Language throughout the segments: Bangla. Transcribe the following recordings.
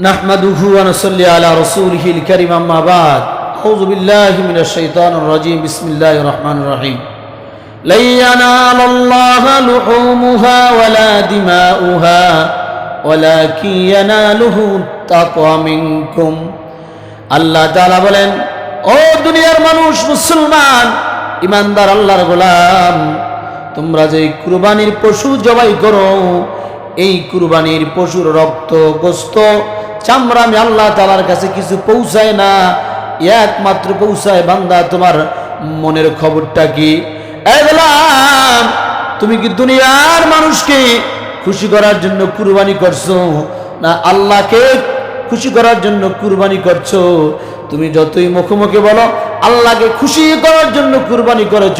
نحمده ونصلي على رسوله الكريم أما بعد أعوذ بالله من الشيطان الرجيم بسم الله الرحمن الرحيم لن ينال الله لحومها ولا دماؤها ولكن يناله التقوى منكم আল্লাহ তাআলা বলেন ও দুনিয়ার মানুষ মুসলমান ইমানদার আল্লাহর গোলাম তোমরা যে কুরবানির পশু জবাই করো এই কুরবানির পশুর রক্ত গোস্ত চামড়া আমি আল্লাহ তালার কাছে কিছু পৌঁছায় না। একমাত্র পৌঁছায় বান্দা, তোমার মনের খবরটা কি? তুমি কি দুনিয়ার মানুষকে খুশি করার জন্য কুরবানি করছ? না আল্লাহকে খুশি করার জন্য কুরবানি করছ? তুমি যতই মুখে মুখে বলো, আল্লাহকে খুশি করার জন্য কুরবানি করেছ।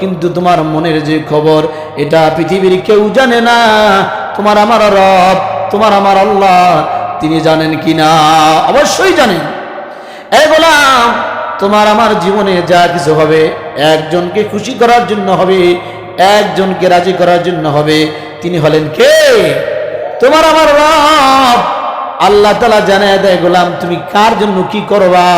কিন্তু তোমার মনের যে খবর, এটা পৃথিবীর কেউ জানে না। তোমার আমার রব, তোমার আমার আল্লাহ তিনি জানেন কি না অবশ্যই জানেন। এই বললাম তোমার আমার জীবনে যা কিছু হবে, একজনকে খুশি করার জন্য হবে, একজনকে রাজি করার জন্য হবে। তিনি হলেন কে? তোমার আমার রব। আল্লাহ তালা জানায় দেয়, গোলাম, তুমি কার জন্য কি করবা?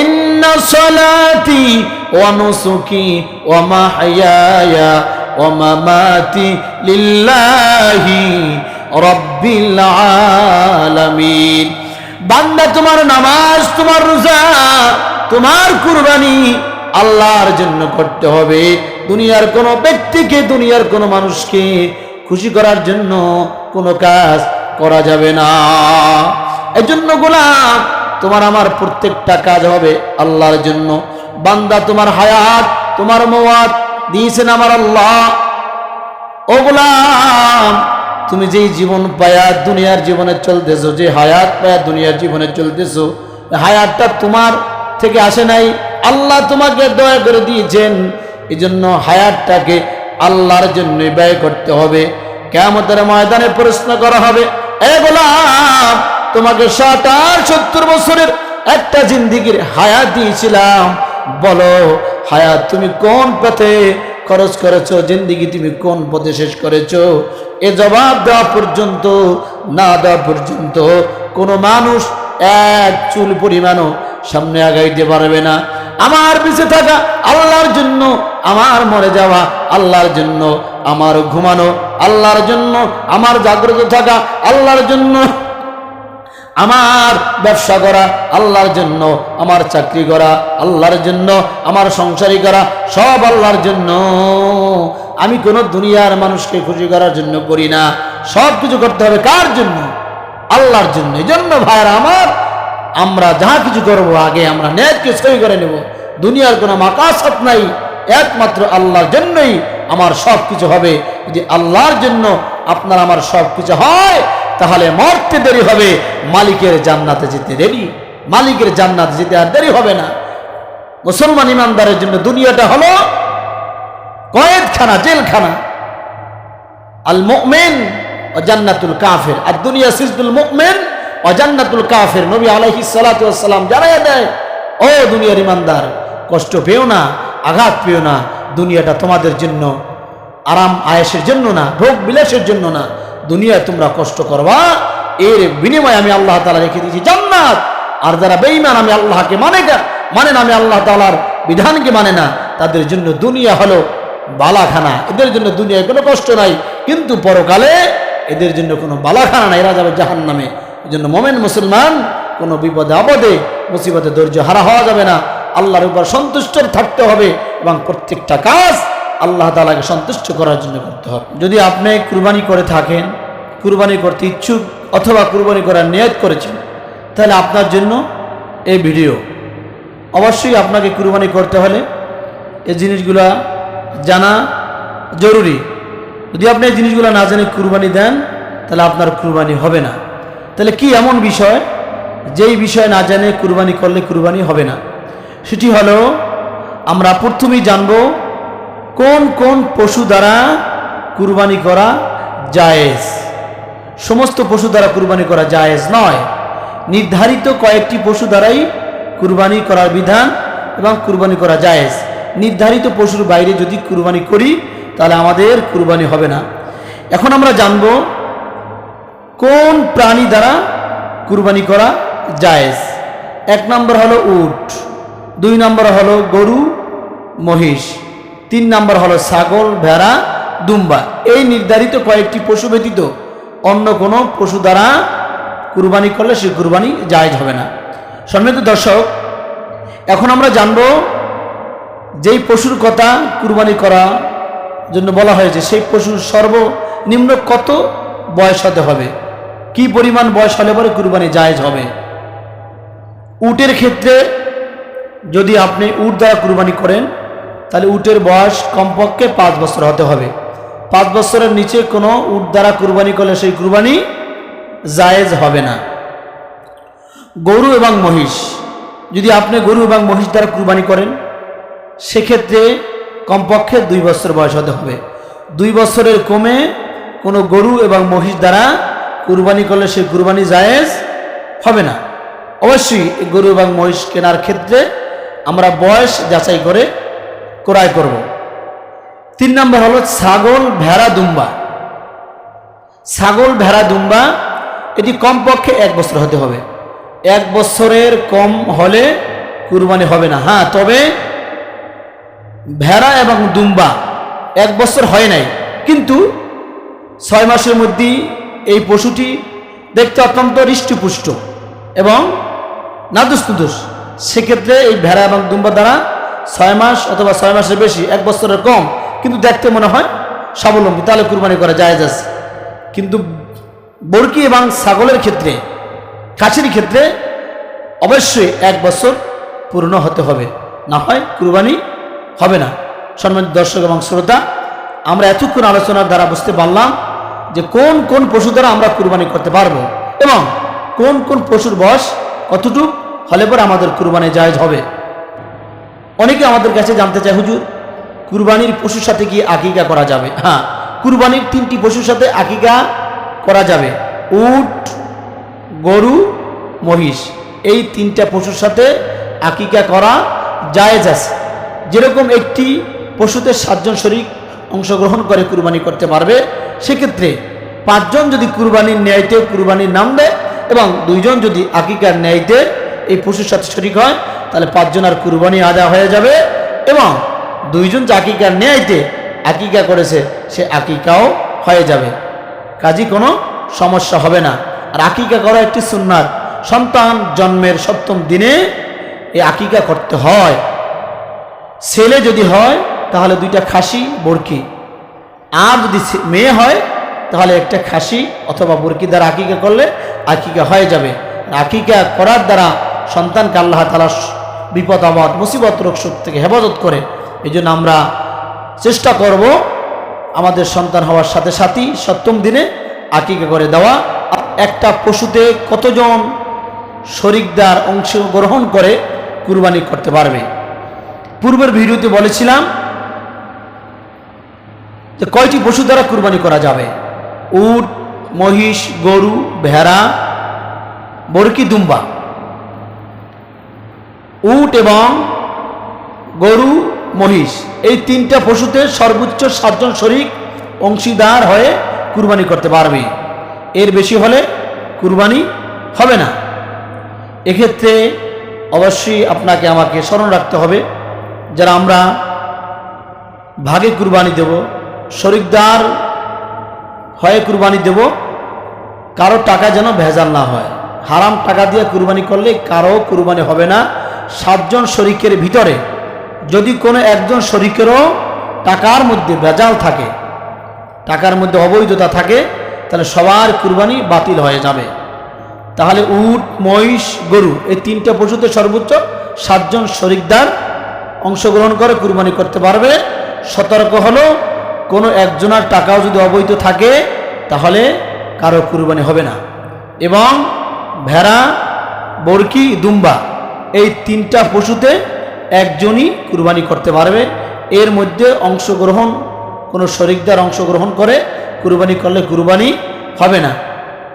ইন্না সলাতি ওয়া নুসুকি ওয়া মাহইয়ায়া ওয়া মামাতি লিল্লাহি। রাব্বিল আলামিন। বান্দা, তোমার নামাজ, তোমার রোজা, তোমার কুরবানি আল্লাহর জন্য করতে হবে। দুনিয়ার কোনো ব্যক্তিকে, দুনিয়ার কোনো মানুষকে খুশি করার জন্য কোনো কাজ করা যাবে না। এজন্য গোলাম, তোমার আমার প্রত্যেকটা কাজ হবে আল্লাহর জন্য। বান্দা, তোমার হায়াত, তোমার মওয়াত দিয়েছেন আমার আল্লাহ। ও গোলাম তুমি যেই জীবন পায়া দুনিয়ার জীবনে চলতেছো, যে হায়াত পায়া দুনিয়ার জীবনে চলতেছো, হায়াতটা তোমার থেকে আসে নাই। আল্লাহ তোমাকে দয়া করে দিয়েছেন। এই জন্য হায়াতটাকে আল্লাহর জন্য ব্যয় করতে হবে। কেমতের ময়দানে প্রশ্ন করা হবে, এ তোমাকে ষাট আর সত্তর বছরের একটা জিন্দিগির হায়াত দিয়েছিলাম। বলো, হায়াত তুমি কোন পথে খরচ করেছ? জিন্দিগি তুমি কোন পথে শেষ করেছ? এ জবাব দেওয়া পর্যন্ত, না দেওয়া পর্যন্ত কোনো মানুষ এক চুল পরিমাণও সামনে আগাইতে পারবে না। আমার পিছে থাকা আল্লাহর জন্য, আমার মরে যাওয়া আল্লাহর জন্য, আমার ঘুমানো আল্লাহর জন্য, আমার জাগ্রত থাকা আল্লাহর জন্য, আমার ব্যবসা করা আল্লাহর জন্য, আমার চাকরি করা আল্লাহর জন্য, আমার সংসারী করা সব আল্লাহর জন্য। আমি কোনো দুনিয়ার মানুষকে খুশি করার জন্য করি না। সব কিছু করতে হবে কার জন্য? আল্লাহর জন্য। এই জন্য ভাইরা আমার, আমরা যা কিছু করব আগে আমরা ন্যায়কে সই করে নেব। দুনিয়ার কোনো মাকাসাত নাই। একমাত্র আল্লাহর জন্যই আমার সব কিছু হবে। যদি আল্লাহর জন্য আপনার আমার সব কিছু হয়, তাহলে মরতে দেরি হবে। মালিকের জান্নাতে যেতে দেরি। মালিকের জান্নাতে যেতে আর দেরি হবে না। মুসলমান ইমানদারের জন্য দুনিয়াটা হলো কয়েদখানা, জেলখানা। আল মুমিন ও জান্নাতুল কাফের। আর দুনিয়া সিজদুল মুমিন ও জান্নাতুল কাফের। নবী আলাইহিস সালাতু ওয়াস সালাম জানাইয়া দেয়, ও দুনিয়ার ইমানদার, কষ্ট পেও না, আঘাত পেও না, দুনিয়াটা তোমাদের জন্য আরাম আয়েসের জন্য না ভোগ বিলাসের জন্য না। দুনিয়ায় তোমরা কষ্ট করবা, এর বিনিময়ে আমি আল্লাহ তালা রেখে দিয়েছি জান্নাত। আর যারা বেঈমান, আমি আল্লাহকে মানে না মানে না, আমি আল্লাহ তালার বিধানকে মানে না, তাদের জন্য দুনিয়া হলো বালাখানা। এদের জন্য দুনিয়ায় কোনো কষ্ট নাই। কিন্তু পরকালে এদের জন্য কোনো বালাখানা নাই। এরা যাবে জাহান নামে এই জন্য মোমেন মুসলমান কোনো বিপদে, আপদে, মুসিবতে ধৈর্য হারা হওয়া যাবে না। আল্লাহর উপর সন্তুষ্ট থাকতে হবে এবং প্রত্যেকটা কাজ আল্লাহ তালাকে সন্তুষ্ট করার জন্য করতে হবে। যদি আপনি কুরবানি করে থাকেন, কুরবানি করতে ইচ্ছুক অথবা কুরবানি করার নিয়ত করেছেন, তাহলে আপনার জন্য এই ভিডিও। অবশ্যই আপনাকে কুরবানি করতে হলে এই জিনিসগুলা জানা জরুরি। যদি আপনি এই জিনিসগুলো না জেনে কুরবানি দেন, তাহলে আপনার কুরবানি হবে না। তাহলে কি এমন বিষয়? যেই বিষয় না জানে কুরবানি করলে কুরবানি হবে না। সেটি হলো, আমরা প্রথমেই জানব কোন কোন পশু দ্বারা কুরবানি করা জায়েজ। সমস্ত পশু দ্বারা কুরবানি করা জায়েজ নয়। নির্ধারিত কয়েকটি পশু দ্বারাই কুরবানি করার বিধান এবং কুরবানি করা জায়েজ। নির্ধারিত পশুর বাইরে যদি কুরবানি করি, তাহলে আমাদের কুরবানি হবে না। এখন আমরা জানব কোন প্রাণী দ্বারা কুরবানি করা জায়েজ। এক নম্বর হলো উট, দুই নম্বর হলো গরু, মহিষ, তিন নম্বর হলো ছাগল, ভেড়া, দুম্বা। এই নির্ধারিত কয়েকটি পশু ব্যতীত অন্য কোনো পশু দ্বারা কুরবানি করলে সে কুরবানি জায়েজ হবে না। সম্মানিত দর্শক, এখন আমরা জানব যেই পশুর কথা কুরবানি করা জন্য বলা হয়েছে সেই পশুর সর্বনিম্ন কত বয়স হতে হবে? কি পরিমাণ বয়স হলে পরে কুরবানি জায়েজ হবে? উটের ক্ষেত্রে যদি আপনি উট দ্বারা কুরবানি করেন, তাহলে উটের বয়স কমপক্ষে পাঁচ বছর হতে হবে। পাঁচ বছরের নিচে কোনো উট দ্বারা কুরবানি করলে সেই কুরবানি জায়েজ হবে না। গরু এবং মহিষ, যদি আপনি গরু এবং মহিষ দ্বারা কুরবানি করেন সেক্ষেত্রে কমপক্ষে দুই বছর বয়স হতে হবে। দুই বছরের কমে কোনো গরু এবং মহিষ দ্বারা কুরবানি করলে সেই কুরবানি জায়েজ হবে না। অবশ্যই গরু এবং মহিষ কেনার ক্ষেত্রে আমরা বয়স যাচাই করে ক্রয় করব। তিন নম্বর হলো ছাগল ভেড়া দুম্বা। ছাগল ভেড়া দুম্বা এটি কমপক্ষে এক বছর হতে হবে। এক বছরের কম হলে কুরবানি হবে না। হ্যাঁ তবে ভেড়া এবং দুম্বা এক বছর হয় নাই। কিন্তু ছয় মাসের মধ্যেই এই পশুটি দেখতে অত্যন্ত হৃষ্টপুষ্ট এবং নাদুস নুদুস সেক্ষেত্রে এই ভেড়া এবং দুম্বা দ্বারা ছয় মাস অথবা ছয় মাসের বেশি, এক বছরের কম, কিন্তু দেখতে মনে হয় স্বাবলম্বী। তাহলে কুরবানি করা যায় যাচ্ছে কিন্তু বরকি এবং ছাগলের ক্ষেত্রে কাছের ক্ষেত্রে অবশ্যই এক বছর পূর্ণ হতে হবে। না হয় কুরবানি হবে না। সম্মানিত দর্শক এবং শ্রোতা, আমরা এতক্ষণ আলোচনার দ্বারা বুঝতে পারলাম যে কোন কোন পশু দ্বারা আমরা কুরবানি করতে পারব এবং কোন কোন পশুর বয়স কতটুক, হলে পরে আমাদের কুরবানি জায়জ হবে। অনেকে আমাদের কাছে জানতে চায়, হুজুর, কুরবানির পশুর সাথে কি আকিকা করা যাবে? হ্যাঁ কুরবানির তিনটি পশুর সাথে আকিকা করা যাবে। উট, গরু, মহিষ, এই তিনটা পশুর সাথে আকিকা করা জায়েজ আছে। যেরকম একটি পশুতে সাতজন শরিক অংশগ্রহণ করে কুরবানি করতে পারবে, সেক্ষেত্রে পাঁচজন যদি কুরবানির ন্যায়তে কুরবানির নাম দেয় এবং দুইজন যদি আকিকার ন্যায়তে এই পশুর সাথে শরিক হয়, তাহলে পাঁচজন আর কুরবানি আদা হয়ে যাবে এবং দুইজন যে আকিকার ন্যায়তে আকিকা করেছে, সে আকিকাও হয়ে যাবে। কাজী কোনো সমস্যা হবে না। আর আকিকা করা একটি সুন্নাত। সন্তান জন্মের সপ্তম দিনে এই আকিকা করতে হয়। ছেলে যদি হয়, তাহলে দুইটা খাসি বরকি আর যদি মেয়ে হয়, তাহলে একটা খাসি অথবা বরকি দ্বারা আকিকা করলে আকিকা হয়ে যাবে। আকিকা করার দ্বারা সন্তানকে আল্লাহ তালা বিপদ আপদ মুসিবত, রোগ শোক থেকে হেফাজত করে। এই আমরা চেষ্টা করব আমাদের সন্তান হওয়ার সাথে সাথেই সপ্তম দিনে আকিকা করে দেওয়া। একটা পশুতে কতজন শরিকদার অংশগ্রহণ করে কুরবানি করতে পারবে? পূর্বের ভিডিওতে বলেছিলাম যে কয়টি পশু দ্বারা কুরবানি করা যাবে? উট, মহিষ, গরু, ভেড়া, বরকি, দুম্বা। উট এবং গরু, মহিষ, এই তিনটা পশুতে সর্বোচ্চ সাতজন শরিক অংশীদার হয়ে কুরবানি করতে পারবে। এর বেশি হলে কুরবানি হবে না। এক্ষেত্রে অবশ্যই আপনাকে আমাকে স্মরণ রাখতে হবে। যারা আমরা ভাগে কুরবানি দেব, শরিকদার হয়ে কুরবানি দেব, কারও টাকা যেন ভেজাল না হয়। হারাম টাকা দিয়ে কুরবানি করলে কারও কুরবানি হবে না। সাতজন শরিকের ভিতরে যদি কোনো একজন শরিকেরও টাকার মধ্যে ভেজাল থাকে, টাকার মধ্যে অবৈধতা থাকে, তাহলে সবার কুরবানি বাতিল হয়ে যাবে। তাহলে উট, মহিষ, গরু, এই তিনটা পশুতে সর্বোচ্চ সাতজন শরিকদার অংশগ্রহণ করে, কুরবানি করতে পারবে। সতর্ক হলো, কোনো একজনের টাকাও যদি অবৈধ থাকে, তাহলে কারও কুরবানি হবে না। এবং ভেড়া, বরকি, দুম্বা, এই তিনটা পশুতে একজনই কুরবানি করতে পারবে। এর মধ্যে অংশগ্রহণ, কোনো শরিকদার অংশগ্রহণ করে কুরবানি করলে কুরবানি হবে না।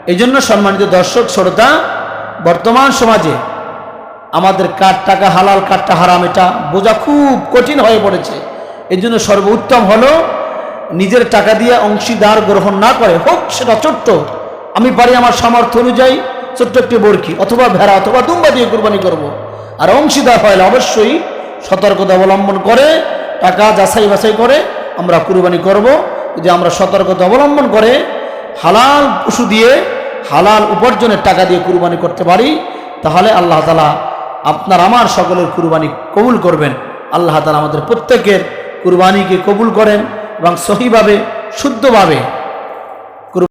এই জন্য সম্মানিত দর্শক, শ্রোতা, বর্তমান সমাজে আমাদের কার টাকা হালাল কারটা হারাম, এটা বোঝা খুব কঠিন হয়ে পড়েছে এই জন্য সর্বোত্তম হলো নিজের টাকা দিয়ে অংশীদার গ্রহণ না করে, হোক সেটা ছোট্ট, আমি পারি আমার সামর্থ্য অনুযায়ী ছোট্ট একটি বরকি অথবা ভেড়া অথবা দুম্বা দিয়ে কুরবানি করব। আর অংশীদার হলে অবশ্যই সতর্কতা অবলম্বন করে, টাকা যাচাই বাছাই করে আমরা কুরবানি করব যদি আমরা সতর্কতা অবলম্বন করে হালাল পশু দিয়ে হালাল উপার্জনের টাকা দিয়ে কুরবানি করতে পারি, তাহলে আল্লাহ তালা আপনার, আমার সকলের কুরবানি কবুল করবেন। আল্লাহ তালা আমাদের প্রত্যেকের কুরবানিকে কবুল করেন এবং সহিভাবে, শুদ্ধভাবে